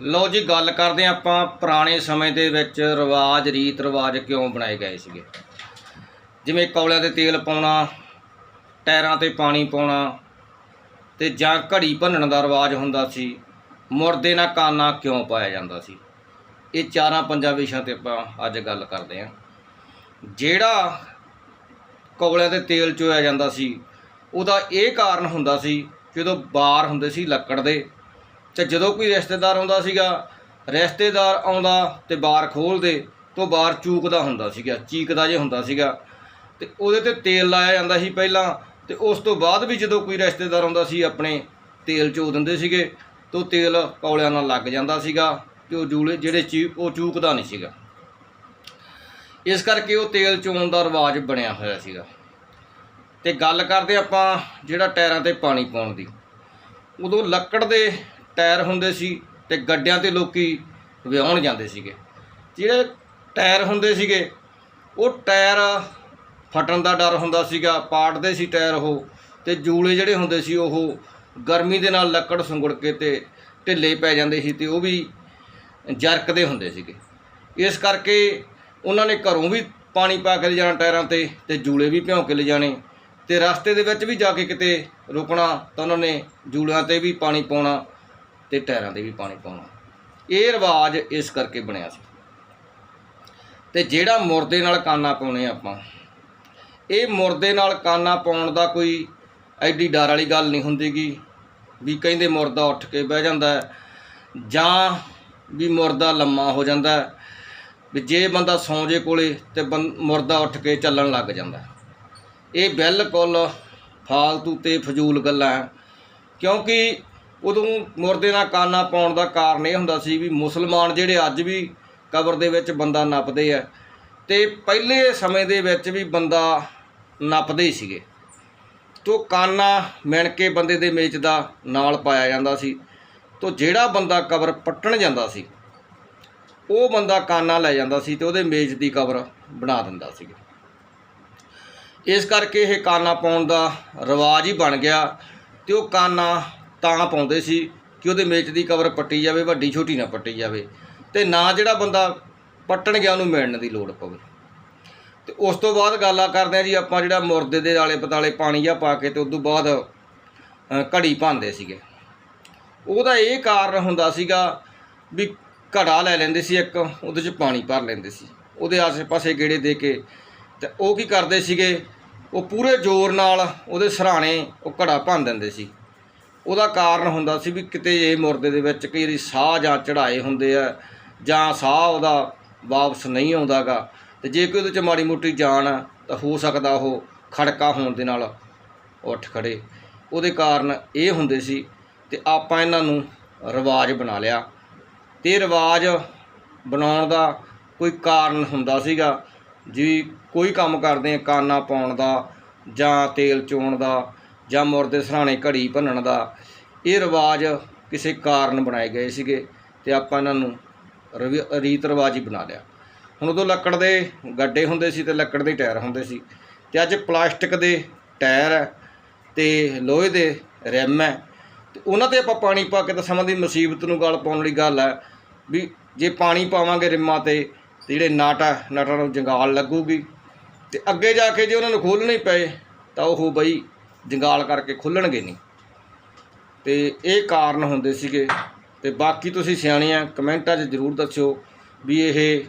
ਲਓ ਜੀ, ਗੱਲ ਕਰਦੇ ਹਾਂ ਆਪਾਂ ਪੁਰਾਣੇ ਸਮੇਂ ਦੇ ਵਿੱਚ ਰਿਵਾਜ, ਰੀਤ ਰਿਵਾਜ ਕਿਉਂ ਬਣਾਏ ਗਏ ਸੀਗੇ? ਜਿਵੇਂ ਕੌਲਿਆਂ ਤੇ ਤੇਲ ਪਾਉਣਾ, ਟਾਇਰਾਂ ਤੇ ਪਾਣੀ ਪਾਉਣਾ ਤੇ ਜਾਂ ਘੜੀ ਭੰਨਣ ਦਾ ਰਿਵਾਜ ਹੁੰਦਾ ਸੀ, ਮੁਰਦੇ ਨਾਲ ਕਾਨਾ ਕਿਉਂ ਪਾਇਆ ਜਾਂਦਾ ਸੀ? ਇਹ ਚਾਰਾਂ ਪੰਜਾਂ ਵਿਸ਼ਿਆਂ ਤੇ ਆਪਾਂ ਅੱਜ ਗੱਲ ਕਰਦੇ ਹਾਂ। ਜਿਹੜਾ ਕੌਲਿਆਂ ਤੇ ਤੇਲ ਚੋਇਆ ਜਾਂਦਾ ਸੀ, ਉਹਦਾ ਇਹ ਕਾਰਨ ਹੁੰਦਾ ਸੀ ਜਦੋਂ ਬਾਰ ਹੁੰਦੇ ਸੀ ਲੱਕੜ ਦੇ ਤੇ ਜਦੋਂ ਕੋਈ ਰਿਸ਼ਤੇਦਾਰ ਆਉਂਦਾ ਸੀਗਾ, ਰਿਸ਼ਤੇਦਾਰ ਆਉਂਦਾ ਤੇ ਬਾਰ ਖੋਲਦੇ ਤੋਂ ਬਾਰ ਚੂਕਦਾ ਹੁੰਦਾ ਸੀਗਾ, ਚੀਕਦਾ ਜੇ ਹੁੰਦਾ ਸੀਗਾ। ਤੇ ਉਹਦੇ ਤੇ ਤੇਲ ਲਾਇਆ ਜਾਂਦਾ ਸੀ ਪਹਿਲਾਂ ਤੇ ਉਸ ਤੋਂ ਬਾਅਦ ਵੀ ਜਦੋਂ ਕੋਈ ਰਿਸ਼ਤੇਦਾਰ ਆਉਂਦਾ ਸੀ, ਆਪਣੇ ਤੇਲ ਚੋ ਦਿੰਦੇ ਸੀਗੇ ਤੇ ਉਹ ਤੇਲ ਕੌਲਿਆਂ ਨਾਲ ਲੱਗ ਜਾਂਦਾ ਸੀਗਾ ਤੇ ਉਹ ਜੂਲੇ ਜਿਹੜੇ ਚੀ ਉਹ ਚੂਕਦਾ ਨਹੀਂ ਸੀਗਾ। ਇਸ ਕਰਕੇ ਉਹ ਤੇਲ ਚੋਣ ਦਾ ਰਿਵਾਜ ਬਣਿਆ ਹੋਇਆ ਸੀਗਾ। ਤੇ ਗੱਲ ਕਰਦੇ ਆਪਾਂ ਜਿਹੜਾ ਟਾਇਰਾਂ ਤੇ ਪਾਣੀ ਪਾਉਣ ਦੀ। ਉਦੋਂ ਲੱਕੜ ਦੇ ਟਾਇਰ ਹੁੰਦੇ ਸੀ ਤੇ ਗੱਡਿਆਂ ਤੇ ਲੋਕੀ ਵਿਆਹਣ ਜਾਂਦੇ ਸੀਗੇ। ਜਿਹੜੇ ਟਾਇਰ ਹੁੰਦੇ ਸੀਗੇ, ਉਹ ਟਾਇਰ ਫਟਣ ਦਾ ਡਰ ਹੁੰਦਾ ਸੀਗਾ, ਪਾੜਦੇ ਸੀ ਟਾਇਰ ਉਹ ਤੇ ਜੂਲੇ ਜਿਹੜੇ ਹੁੰਦੇ ਸੀ ਉਹ ਗਰਮੀ ਦੇ ਨਾਲ ਲੱਕੜ ਸੁੰਗੜ ਕੇ ਤੇ ਢਿੱਲੇ ਪੈ ਜਾਂਦੇ ਸੀ ਤੇ ਉਹ ਵੀ ਜਰਕਦੇ ਹੁੰਦੇ ਸੀਗੇ। ਇਸ ਕਰਕੇ ਉਹਨਾਂ ਨੇ ਘਰੋਂ ਵੀ ਪਾਣੀ ਪਾ ਕੇ ਲਿਜਾਣਾ ਟਾਇਰਾਂ ਤੇ ਤੇ ਜੂਲੇ ਵੀ ਭਿਉਂ ਕੇ ਲਿਜਾਣੇ ਤੇ ਰਸਤੇ ਦੇ ਵਿੱਚ ਵੀ ਜਾ ਕੇ ਕਿਤੇ ਰੁਕਣਾ ਤਾਂ ਉਹਨਾਂ ਨੇ ਜੂਲਿਆਂ ਤੇ ਵੀ ਪਾਣੀ ਪਾਉਣਾ ਤੇ ਟਾਇਰਾਂ ਤੇ ਵੀ ਪਾਣੀ ਪਾਉਣਾ। ਇਹ ਰਿਵਾਜ ਇਸ ਕਰਕੇ ਬਣਿਆ ਸੀ। ਤੇ ਜਿਹੜਾ ਮੁਰਦੇ ਨਾਲ ਕਾਨਾ ਪਾਉਣੇ ਆਪਾਂ, ਇਹ ਮੁਰਦੇ ਨਾਲ ਕਾਨਾ ਪਾਉਣ ਦਾ ਕੋਈ ਐਡੀ ਡਰ ਵਾਲੀ ਗੱਲ ਨਹੀਂ ਹੁੰਦੀਗੀ ਵੀ ਕਹਿੰਦੇ ਮੁਰਦਾ ਉੱਠ ਕੇ ਬਹਿ ਜਾਂਦਾ ਜਾਂ ਵੀ ਮੁਰਦਾ ਲੰਮਾ ਹੋ ਜਾਂਦਾ ਵੀ ਜੇ ਬੰਦਾ ਸੌਂ ਜੇ ਕੋਲੇ ਤੇ ਬੰ- ਮੁਰਦਾ ਉੱਠ ਕੇ ਚੱਲਣ ਲੱਗ ਜਾਂਦਾ ਇਹ ਬਿਲਕੁਲ ਫਾਲਤੂ ਤੇ ਫਜ਼ੂਲ ਗੱਲਾਂ ਹੈ। ਕਿਉਂਕਿ ਉਦੋਂ ਮੁਰਦੇ ਨਾਲ ਕਾਨਾ ਪਾਉਣ ਦਾ ਕਾਰਨ ਇਹ ਹੁੰਦਾ ਸੀ ਵੀ ਮੁਸਲਮਾਨ ਜਿਹੜੇ ਅੱਜ ਵੀ ਕਬਰ ਦੇ ਵਿੱਚ ਬੰਦਾ ਨੱਪਦੇ ਆ ਤੇ ਪਹਿਲੇ ਸਮੇਂ ਦੇ ਵਿੱਚ ਵੀ ਬੰਦਾ ਨੱਪਦੇ ਹੀ ਸੀਗੇ। ਤੋ ਕਾਨਾ ਮਿਣ ਕੇ ਬੰਦੇ ਦੇ ਮੇਚ ਦਾ ਨਾਲ ਪਾਇਆ ਜਾਂਦਾ ਸੀ। ਤੋ ਜਿਹੜਾ ਬੰਦਾ ਕਬਰ ਪੱਟਣ ਜਾਂਦਾ ਸੀ, ਉਹ ਬੰਦਾ ਕਾਨਾ ਲੈ ਜਾਂਦਾ ਸੀ ਤੇ ਉਹਦੇ ਮੇਜ਼ ਦੀ ਕਬਰ ਬਣਾ ਦਿੰਦਾ ਸੀ। ਇਸ ਕਰਕੇ ਇਹ ਕਾਨਾ ਪਾਉਣ ਦਾ ਰਿਵਾਜ ਹੀ ਬਣ ਗਿਆ ਤੇ ਉਹ ਕਾਨਾ ਤਾਂ ਪਾਉਂਦੇ ਸੀ ਕਿ ਉਹਦੇ ਮੇਚ ਦੀ ਕਵਰ ਪੱਟੀ ਜਾਵੇ, ਵੱਡੀ ਛੋਟੀ ਨਾ ਪੱਟੀ ਜਾਵੇ। ਤੇ ਨਾ ਜਿਹੜਾ ਬੰਦਾ ਪੱਟਣ ਗਿਆ, ਉਹਨੂੰ ਮਿਲਣ ਦੀ ਲੋੜ ਪਵੇ। ਤੇ ਉਸ ਤੋਂ ਬਾਅਦ ਗੱਲ ਆ ਕਰਦੇ ਆ ਜੀ, ਆਪਾਂ ਜਿਹੜਾ ਮੁਰਦੇ ਦੇ ਆਲੇ ਪਤਾਲੇ ਪਾਣੀ ਜਿਹਾ ਪਾ ਕੇ ਤੇ ਉਸ ਤੋਂ ਬਾਅਦ ਘੜੀ ਭਾਂਦੇ ਸੀਗੇ। ਉਹਦਾ ਇਹ ਕਾਰਨ ਹੁੰਦਾ ਸੀਗਾ ਵੀ ਘੜਾ ਲੈ ਲੈਂਦੇ ਸੀ ਇੱਕ, ਉਹਦੇ 'ਚ ਪਾਣੀ ਭਰ ਲੈਂਦੇ ਸੀ। ਉਹਦੇ ਆਸੇ-ਪਾਸੇ ਗੇੜੇ ਦੇ ਕੇ ਤੇ ਉਹ ਕੀ ਕਰਦੇ ਸੀਗੇ, ਉਹ ਪੂਰੇ ਜ਼ੋਰ ਨਾਲ ਉਹਦੇ ਸਰਾਣੇ ਉਹ ਘੜਾ ਭੰਨ ਦਿੰਦੇ ਸੀ। ਉਹਦਾ ਕਾਰਨ ਹੁੰਦਾ ਸੀ ਵੀ ਕਿਤੇ ਇਹ ਮੁਰਦੇ ਦੇ ਵਿੱਚ ਕਈ ਵਾਰੀ ਸਾਹ ਜਾਂ ਚੜਾਏ ਹੁੰਦੇ ਆ, ਜਾਂ ਸਾਹ ਉਹਦਾ ਵਾਪਸ ਨਹੀਂ ਆਉਂਦਾਗਾ। ਤੇ ਜੇ ਕੋਈ ਉਹਦੇ 'ਚ ਮਾੜੀ ਮੋਟੀ ਜਾਨ ਆ, ਤਾਂ ਹੋ ਸਕਦਾ ਉਹ ਖੜਕਾ ਹੋਣ ਦੇ ਨਾਲ ਉੱਠ ਖੜੇ। ਉਹਦੇ ਕਾਰਨ ਇਹ ਹੁੰਦੇ ਸੀ, ਤੇ ਆਪਾਂ ਇਹਨਾਂ ਨੂੰ ਰਿਵਾਜ ਬਣਾ ਲਿਆ। ਤੇ ਰਿਵਾਜ ਬਣਾਉਣ ਦਾ ਕੋਈ ਕਾਰਨ ਹੁੰਦਾ ਸੀਗਾ ਜੀ ਕੋਈ ਕੰਮ ਕਰਦੇ ਆ, ਕਾਨਾ ਪਾਉਣ ਦਾ ਜਾਂ ਤੇਲ ਚੋਣ ਦਾ ਜਾਂ ਮੁਰਦੇ ਸਰਾਣੇ ਘੜੀ ਭੰਨਣ ਦਾ, ਇਹ ਰਿਵਾਜ ਕਿਸੇ ਕਾਰਨ ਬਣਾਏ ਗਏ ਸੀਗੇ ਤੇ ਆਪਾਂ ਇਹਨਾਂ ਨੂੰ ਰਵੀ- ਰੀਤ ਰਿਵਾਜ ਹੀ ਬਣਾ ਲਿਆ। ਹੁਣ ਉਦੋਂ ਲੱਕੜ ਦੇ ਗੱਡੇ ਹੁੰਦੇ ਸੀ ਤੇ ਲੱਕੜ ਦੇ ਟਾਇਰ ਹੁੰਦੇ ਸੀ ਤੇ ਅੱਜ ਪਲਾਸਟਿਕ ਦੇ ਟਾਇਰ ਹੈ ਤੇ ਲੋਹੇ ਦੇ ਰਿਮ ਹੈ ਤੇ ਉਹਨਾਂ ਤੇ ਆਪਾਂ ਪਾਣੀ ਪਾ ਕੇ ਤਾਂ ਸਮਾਂ ਦੀ ਮੁਸੀਬਤ ਨੂੰ ਗਲ ਪਾਉਣ ਵਾਲੀ ਗੱਲ ਹੈ ਵੀ ਜੇ ਪਾਣੀ ਪਾਵਾਂਗੇ ਰਿਮਾਂ ਤੇ ਤੇ ਜਿਹੜੇ ਨਟ ਆ ਨਟਾਂ ਨੂੰ ਜੰਗਾਲ ਲੱਗੂਗੀ ਤੇ ਅੱਗੇ ਜਾ ਕੇ ਜੇ ਉਹਨਾਂ ਨੂੰ ਖੋਲ੍ਹਣੇ ਪਏ ਤਾਂ ਉਹ ਬਈ ਜੰਗਾਲ ਕਰਕੇ ਖੁੱਲਣਗੇ ਨਹੀਂ। ਤੇ ਇਹ ਕਾਰਨ ਹੁੰਦੇ ਸੀਗੇ। ਤੇ ਬਾਕੀ ਤੁਸੀਂ ਸਿਆਣੇ ਕਮੈਂਟਾਂ 'ਚ ਜ਼ਰੂਰ ਦੱਸਿਓ ਵੀ ਇਹ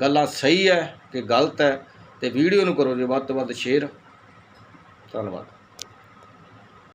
ਗੱਲਾਂ ਸਹੀ ਹੈ ਕਿ ਗਲਤ ਹੈ। ਤੇ ਵੀਡੀਓ ਨੂੰ ਕਰੋ ਜੇ ਵੱਧ ਤੋਂ ਵੱਧ ਸ਼ੇਅਰ। ਧੰਨਵਾਦ।